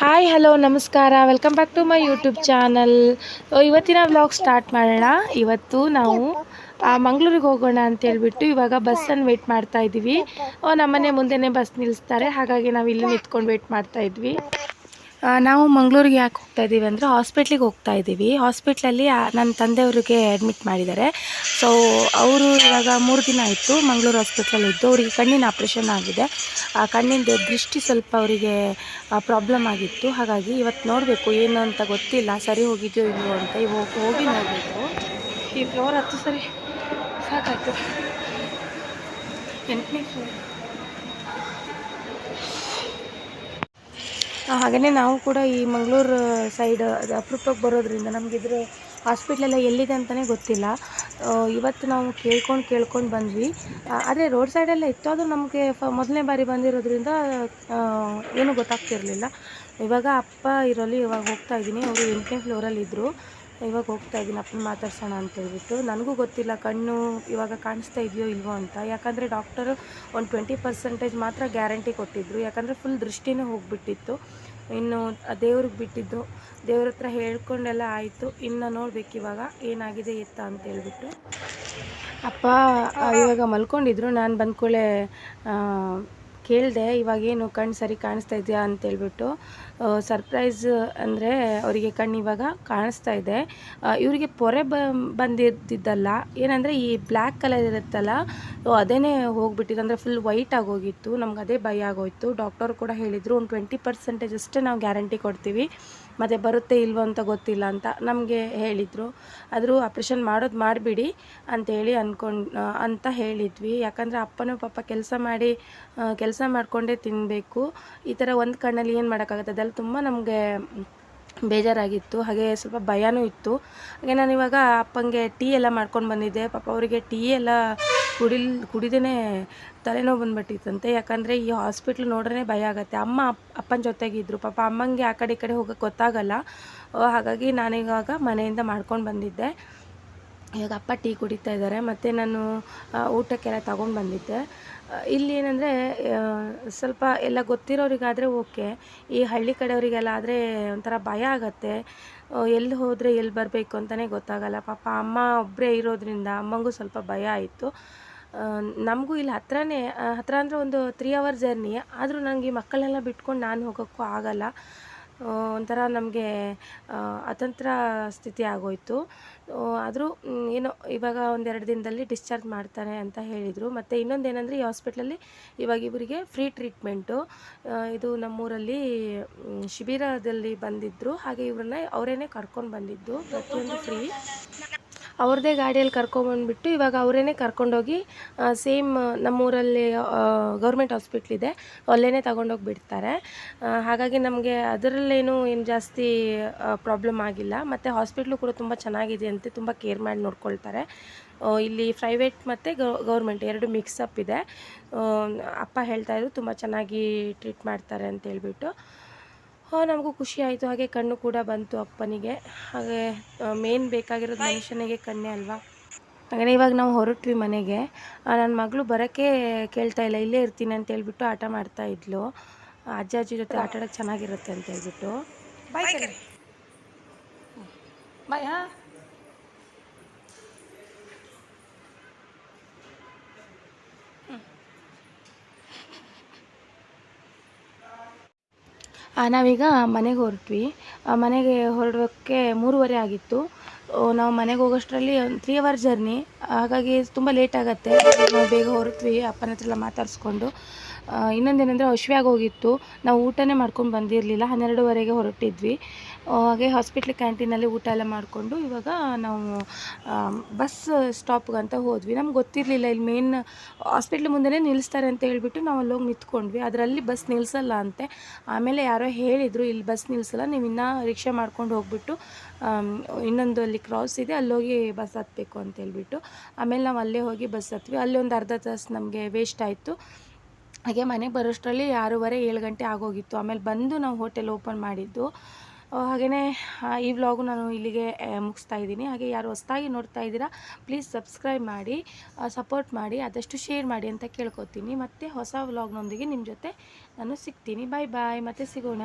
Hi hello ನಮಸ್ಕಾರ. Welcome back to my YouTube channel ಇವತ್ತಿನ vlog start ಮಾಡೋಣ. ಇವತ್ತು ನಾವು ಮಂಗಳೂರಿಗೆ ಹೋಗೋಣ ಅಂತ ಹೇಳ್ಬಿಟ್ಟು ಇವಾಗ ಬಸ್ಸನ್ನು ವೇಟ್ ಮಾಡ್ತಾ ಇದ್ದೀವಿ ನಮ್ಮನೆ ಮುಂದೆನೇ ಬಸ್ ನಿಲ್ಲಿಸ್ತಾರೆ ಹಾಗಾಗಿ ನಾವು ಇಲ್ಲಿ ನಿಂತ್ಕೊಂಡು ವೇಟ್ ಮಾಡ್ತಾ ಇದ್ವಿ. ನಾವು ಮಂಗಳೂರಿಗೆ ಯಾಕೆ ಹೋಗ್ತಾ ಇದ್ದೀವಿ ಅಂದರೆ ಹಾಸ್ಪಿಟ್ಲಿಗೆ ಹೋಗ್ತಾ ಇದ್ದೀವಿ ಹಾಸ್ಪಿಟ್ಲಲ್ಲಿ ನನ್ನ ತಂದೆಯವ್ರಿಗೆ ಅಡ್ಮಿಟ್ ಮಾಡಿದ್ದಾರೆ. ಸೊ ಅವರು ಇವಾಗ ಮೂರು ದಿನ ಆಯಿತು ಮಂಗಳೂರು ಹಾಸ್ಪಿಟ್ಲಲ್ಲಿ ಇದ್ದು, ಅವರಿಗೆ ಕಣ್ಣಿನ ಆಪ್ರೇಷನ್ ಆಗಿದೆ. ಆ, ಕಣ್ಣಿಂದ ದೃಷ್ಟಿ ಸ್ವಲ್ಪ ಅವರಿಗೆ ಪ್ರಾಬ್ಲಮ್ ಆಗಿತ್ತು. ಹಾಗಾಗಿ ಇವತ್ತು ನೋಡಬೇಕು, ಏನು ಅಂತ ಗೊತ್ತಿಲ್ಲ, ಸರಿ ಹೋಗಿದೆಯೋ ಇಲ್ಲೋ ಅಂತ. ಇವಾಗ ಹೋಗಿ ನೋಡಬೇಕು. ಈ ಫ್ಲೋರ್ ಹತ್ತು ಸರಿ, ಸಾಕಾಯಿತು. ಎಂಟನೇ ಫ್ಲೋರ್ ಹಾಗೆಯೇ ನಾವು ಕೂಡ ಈ ಮಂಗಳೂರು ಸೈಡ್ ಅಪರೂಪಕ್ಕೆ ಬರೋದ್ರಿಂದ ನಮ್ಗೆ ಇದ್ರ ಹಾಸ್ಪಿಟ್ಲೆಲ್ಲ ಎಲ್ಲಿದೆ ಅಂತಲೇ ಗೊತ್ತಿಲ್ಲ. ಇವತ್ತು ನಾವು ಕೇಳ್ಕೊಂಡು ಕೇಳ್ಕೊಂಡು ಬಂದ್ವಿ. ಆದರೆ ರೋಡ್ ಸೈಡೆಲ್ಲ ಇತ್ತು ಅದು ನಮಗೆ ಫ, ಮೊದಲನೇ ಬಾರಿ ಬಂದಿರೋದ್ರಿಂದ ಏನೂ ಗೊತ್ತಾಗ್ತಿರಲಿಲ್ಲ. ಇವಾಗ ಅಪ್ಪ ಇರೋಲ್ಲಿ ಇವಾಗ ಹೋಗ್ತಾ ಇದ್ದೀನಿ. ಅವರು ಎಂಟನೇ ಫ್ಲೋರಲ್ಲಿ ಇದ್ದರು ಇವಾಗ ಹೋಗ್ತಾ ಇದ್ದೀನಿ, ಅಪ್ಪನ ಮಾತಾಡ್ಸೋಣ ಅಂತ ಹೇಳ್ಬಿಟ್ಟು. ನನಗೂ ಗೊತ್ತಿಲ್ಲ ಕಣ್ಣು ಇವಾಗ ಕಾಣಿಸ್ತಾ ಇದೆಯೋ ಇಲ್ವೋ ಅಂತ. ಯಾಕಂದರೆ ಡಾಕ್ಟರು ಒಂದು ಟ್ವೆಂಟಿ ಪರ್ಸೆಂಟೇಜ್ ಮಾತ್ರ ಗ್ಯಾರಂಟಿ ಕೊಟ್ಟಿದ್ದರು ಯಾಕಂದರೆ ಫುಲ್ ದೃಷ್ಟಿನೇ ಹೋಗಿಬಿಟ್ಟಿತ್ತು. ಇನ್ನು ದೇವ್ರಿಗೆ ಬಿಟ್ಟಿದ್ದು, ದೇವ್ರ ಹತ್ರ ಹೇಳ್ಕೊಂಡೆಲ್ಲ ಆಯಿತು. ಇನ್ನು ನೋಡ್ಬೇಕು ಇವಾಗ ಏನಾಗಿದೆ, ಎತ್ತ ಅಂತ ಹೇಳ್ಬಿಟ್ಟು. ಅಪ್ಪ ಇವಾಗ ಮಲ್ಕೊಂಡಿದ್ರು. ನಾನು ಬಂದ್ಕೂಳೆ ಕೇಳಿದೆ ಇವಾಗೇನು ಕಣ್ಣು ಸರಿ ಕಾಣಿಸ್ತಾ ಇದೆಯಾ? ಅಂತೇಳ್ಬಿಟ್ಟು ಸರ್ಪ್ರೈಸ್ ಅಂದರೆ ಅವರಿಗೆ ಕಣ್ಣು ಇವಾಗ ಕಾಣಿಸ್ತಾ ಇದೆ. ಇವರಿಗೆ ಪೊರೆ ಬ, ಬಂದಿದ್ದಿದ್ದಲ್ಲ, ಏನಂದರೆ ಈ ಬ್ಲ್ಯಾಕ್ ಕಲರ್ ಇರುತ್ತಲ್ಲ ಅದೇನೇ ಹೋಗ್ಬಿಟ್ಟಿದೆ ಅಂದರೆ ಫುಲ್ ವೈಟ್ ಆಗೋಗಿತ್ತು. ನಮ್ಗೆ ಅದೇ ಭಯ ಆಗೋಯ್ತು. ಡಾಕ್ಟರ್ ಕೂಡ ಹೇಳಿದರು, ಒಂದು ಟ್ವೆಂಟಿ ಪರ್ಸೆಂಟೇಜ್ ಅಷ್ಟೇ ನಾವು ಗ್ಯಾರಂಟಿ ಕೊಡ್ತೀವಿ. ಮತ್ತು ಬರುತ್ತೆ ಇಲ್ವೋ ಅಂತ ಗೊತ್ತಿಲ್ಲ ಅಂತ ನಮಗೆ ಹೇಳಿದರು. ಆದರೂ ಆಪ್ರೇಷನ್ ಮಾಡೋದು ಮಾಡಿಬಿಡಿ ಅಂತೇಳಿ ಅಂದ್ಕೊಂಡು ಅಂತ ಹೇಳಿದ್ವಿ. ಯಾಕಂದರೆ ಅಪ್ಪನೂ ಪಾಪ ಕೆಲಸ ಮಾಡಿ ಕೆಲಸ ಮಾಡಿಕೊಂಡೇ ತಿನ್ನಬೇಕು ಈ ಥರ ಒಂದು ಕಣ್ಣಲ್ಲಿ ಏನು ಮಾಡೋಕ್ಕಾಗುತ್ತೆ? ಅದೆಲ್ಲ ತುಂಬ ನಮಗೆ ಬೇಜಾರಾಗಿತ್ತು. ಹಾಗೆ ಸ್ವಲ್ಪ ಭಯನೂ ಇತ್ತು. ಹಾಗೆ ನಾನು ಇವಾಗ ಅಪ್ಪಂಗೆ ಟೀ ಎಲ್ಲ ಮಾಡ್ಕೊಂಡು ಬಂದಿದ್ದೆ. ಪಾಪ ಅವರಿಗೆ ಟೀ ಎಲ್ಲ ಕುಡಿಲ್ ಕುಡಿದೇ ತಲೆನೋವು ಬಂದ್ಬಿಟ್ಟಿತ್ತಂತೆ. ಯಾಕಂದರೆ ಈ ಹಾಸ್ಪಿಟ್ಲ್ ನೋಡ್ರೇ ಭಯ ಆಗುತ್ತೆ. ಅಮ್ಮ ಅಪ್, ಅಪ್ಪನ ಜೊತೆಗಿದ್ದರು ಪಾಪ ಅಮ್ಮಂಗೆ ಆ ಕಡೆ ಈ ಕಡೆ ಹೋಗೋಕ್ಕೆ ಗೊತ್ತಾಗಲ್ಲ. ಹಾಗಾಗಿ ನಾನೀವಾಗ ಮನೆಯಿಂದ ಮಾಡ್ಕೊಂಡು ಬಂದಿದ್ದೆ. ಇವಾಗ ಅಪ್ಪ ಟೀ ಕುಡಿತಾ ಇದ್ದಾರೆ. ಮತ್ತು ನಾನು ಊಟಕ್ಕೆಲ್ಲ ತಗೊಂಡು ಬಂದಿದ್ದೆ. ಇಲ್ಲಿ ಏನಂದರೆ ಸ್ವಲ್ಪ ಎಲ್ಲ ಗೊತ್ತಿರೋರಿಗಾದರೆ ಓಕೆ. ಈ ಹಳ್ಳಿ ಕಡೆಯವರಿಗೆಲ್ಲ ಆದರೆ ಒಂಥರ ಭಯ ಆಗತ್ತೆ. ಎಲ್ಲಿ ಹೋದರೆ ಎಲ್ಲಿ ಬರಬೇಕು ಅಂತಲೇ ಗೊತ್ತಾಗಲ್ಲ. ಪಾಪ ಅಮ್ಮ ಒಬ್ಬರೇ ಇರೋದ್ರಿಂದ ಅಮ್ಮಂಗೂ ಸ್ವಲ್ಪ ಭಯ ಆಯಿತು. ನಮಗೂ ಇಲ್ಲಿ ಹತ್ರನೇ ಹತ್ರ ಅಂದರೆ ಒಂದು ತ್ರೀ ಅವರ್ ಜರ್ನಿ ಆದರೂ ನನಗೆ ಮಕ್ಕಳೆಲ್ಲ ಬಿಟ್ಕೊಂಡು ನಾನು ಹೋಗೋಕ್ಕೂ ಆಗಲ್ಲ. ಒಂಥರ ನಮಗೆ ಅತಂತ್ರ ಸ್ಥಿತಿ ಆಗೋಯಿತು. ಆದರೂ ಏನೋ, ಇವಾಗ ಒಂದೆರಡು ದಿನದಲ್ಲಿ ಡಿಸ್ಚಾರ್ಜ್ ಮಾಡ್ತಾರೆ ಅಂತ ಹೇಳಿದರು. ಮತ್ತು ಇನ್ನೊಂದು ಏನಂದರೆ ಈ ಹಾಸ್ಪಿಟ್ಲಲ್ಲಿ ಇವಾಗ ಇವರಿಗೆ ಫ್ರೀ ಟ್ರೀಟ್ಮೆಂಟು ಇದು ನಮ್ಮೂರಲ್ಲಿ ಶಿಬಿರದಲ್ಲಿ ಬಂದಿದ್ದರು ಹಾಗೆ ಇವ್ರನ್ನ ಅವರೇನೆ ಕರ್ಕೊಂಡು ಬಂದಿದ್ದು. ಪ್ರತಿಯೊಂದು ಫ್ರೀ ಅವ್ರದ್ದೇ ಗಾಡಿಯಲ್ಲಿ ಕರ್ಕೊಂಬಂದ್ಬಿಟ್ಟು ಇವಾಗ ಅವರೇನೆ ಕರ್ಕೊಂಡೋಗಿ ಸೇಮ್ ನಮ್ಮೂರಲ್ಲಿ ಗೌರ್ಮೆಂಟ್ ಹಾಸ್ಪಿಟ್ಲ್ ಇದೆ ಅಲ್ಲೇ ತಗೊಂಡೋಗಿ ಬಿಡ್ತಾರೆ ಹಾಗಾಗಿ ನಮಗೆ ಅದರಲ್ಲೇನು ಏನು ಜಾಸ್ತಿ ಪ್ರಾಬ್ಲಮ್ ಆಗಿಲ್ಲ. ಮತ್ತು ಹಾಸ್ಪಿಟ್ಲು ಕೂಡ ತುಂಬ ಚೆನ್ನಾಗಿದೆ ಅಂತ ತುಂಬ ಕೇರ್ ಮಾಡಿ ನೋಡ್ಕೊಳ್ತಾರೆ. ಇಲ್ಲಿ ಪ್ರೈವೇಟ್ ಮತ್ತು ಗೌರ್ಮೆಂಟ್ ಎರಡು ಮಿಕ್ಸಪ್ ಇದೆ. ಅಪ್ಪ ಹೇಳ್ತಾಯಿದ್ರು ತುಂಬ ಚೆನ್ನಾಗಿ ಟ್ರೀಟ್ ಮಾಡ್ತಾರೆ ಅಂತ ಹೇಳ್ಬಿಟ್ಟು. ಹಾಂ ನಮಗೂ ಖುಷಿ ಆಯಿತು. ಹಾಗೆ ಕಣ್ಣು ಕೂಡ ಬಂತು ಅಪ್ಪನಿಗೆ. ಹಾಗೆ ಮೇನ್ ಬೇಕಾಗಿರೋದು ಮನುಷ್ಯನಿಗೆ ಕಣ್ಣೇ ಅಲ್ವಾ? ಹಾಗೆ ಇವಾಗ ನಾವು ಹೊರಟ್ವಿ ಮನೆಗೆ. ನನ್ನ ಮಗಳು ಬರೋಕ್ಕೆ ಕೇಳ್ತಾ ಇಲ್ಲ. ಇಲ್ಲೇ ಇರ್ತೀನಿ ಅಂತ ಹೇಳ್ಬಿಟ್ಟು ಆಟ ಮಾಡ್ತಾ ಇದ್ಲು. ಅಜ್ಜ ಅಜ್ಜಿ ಜೊತೆ ಆಟ ಆಡೋಕ್ಕೆ ಚೆನ್ನಾಗಿರುತ್ತೆ ಅಂತ ಹೇಳ್ಬಿಟ್ಟು. ಬಾಯ್ ಬಾಯ್ ಹಾಂ. ನಾವೀಗ ಮನೆಗೆ ಹೊರಟ್ವಿ. ಮನೆಗೆ ಹೊರಡೋಕ್ಕೆ ಮೂರುವರೆ ಆಗಿತ್ತು. ನಾವು ಮನೆಗೆ ಹೋಗೋಷ್ಟರಲ್ಲಿ ಒಂದು ತ್ರೀ ಅವರ್ ಜರ್ನಿ ಹಾಗಾಗಿ ತುಂಬ ಲೇಟ್ ಆಗುತ್ತೆ. ನಾವು ಬೇಗ ಹೊರಟ್ವಿ, ಅಪ್ಪನ ಹತ್ರ ಎಲ್ಲ ಮಾತಾಡಿಸ್ಕೊಂಡು. ಇನ್ನೊಂದೇನೆಂದರೆ ಹಶ್ವ್ಯಾಗಿ ಹೋಗಿತ್ತು ನಾವು ಊಟನೇ ಮಾಡ್ಕೊಂಡು ಬಂದಿರಲಿಲ್ಲ. ಹನ್ನೆರಡುವರೆಗೆ ಹೊರಟಿದ್ವಿ. ಹಾಗೆ ಹಾಸ್ಪಿಟ್ಲ್ ಕ್ಯಾಂಟೀನಲ್ಲಿ ಊಟ ಎಲ್ಲ ಮಾಡಿಕೊಂಡು ಇವಾಗ ನಾವು ಬಸ್ ಸ್ಟಾಪ್ಗಂತ ಹೋದ್ವಿ. ನಮ್ಗೆ ಗೊತ್ತಿರಲಿಲ್ಲ ಇಲ್ಲಿ ಮೇನ್ ಹಾಸ್ಪಿಟ್ಲ್ ಮುಂದೆನೇ ನಿಲ್ಲಿಸ್ತಾರೆ ಅಂತ ಹೇಳಿಬಿಟ್ಟು ನಾವು ಅಲ್ಲೋಗಿ ನಿಂತ್ಕೊಂಡ್ವಿ. ಅದರಲ್ಲಿ ಬಸ್ ನಿಲ್ಲಿಸಲ್ಲ ಅಂತೆ. ಆಮೇಲೆ ಯಾರೋ ಹೇಳಿದರು, ಇಲ್ಲಿ ಬಸ್ ನಿಲ್ಲಿಸಲ್ಲ ನೀವು ಇನ್ನೂ ರಿಕ್ಷಾ ಮಾಡ್ಕೊಂಡು ಹೋಗ್ಬಿಟ್ಟು ಇನ್ನೊಂದು ಅಲ್ಲಿ ಕ್ರಾಸ್ ಇದೆ, ಅಲ್ಲೋಗಿ ಬಸ್ ಹತ್ತಬೇಕು ಅಂತ ಹೇಳ್ಬಿಟ್ಟು. ಆಮೇಲೆ ನಾವು ಅಲ್ಲೇ ಹೋಗಿ ಬಸ್ ಹತ್ವಿ. ಅಲ್ಲಿ ಒಂದು ಅರ್ಧ ತಾಸು ನಮಗೆ ವೇಸ್ಟ್ ಆಯಿತು. ಹಾಗೆ ಮನೆಗೆ ಬರೋಷ್ಟರಲ್ಲಿ ಆರೂವರೆ, ಏಳು ಗಂಟೆ ಆಗೋಗಿತ್ತು. ಆಮೇಲೆ ಬಂದು ನಾವು ಹೋಟೆಲ್ ಓಪನ್ ಮಾಡಿದ್ದು. ಹಾಗೆಯೇ ಈ ವ್ಲಾಗು ನಾನು ಇಲ್ಲಿಗೆ ಮುಗಿಸ್ತಾ ಇದ್ದೀನಿ. ಹಾಗೆ ಯಾರು ಹೊಸ್ದಾಗಿ ನೋಡ್ತಾ ಇದ್ದೀರಾ, ಪ್ಲೀಸ್ ಸಬ್ಸ್ಕ್ರೈಬ್ ಮಾಡಿ ಸಪೋರ್ಟ್ ಮಾಡಿ, ಆದಷ್ಟು ಶೇರ್ ಮಾಡಿ ಅಂತ ಕೇಳ್ಕೊತೀನಿ. ಮತ್ತು ಹೊಸ ವ್ಲಾಗ್ನೊಂದಿಗೆ ನಿಮ್ಮ ಜೊತೆ ನಾನು ಸಿಗ್ತೀನಿ. ಬಾಯ್ ಬಾಯ್. ಮತ್ತೆ ಸಿಗೋಣ.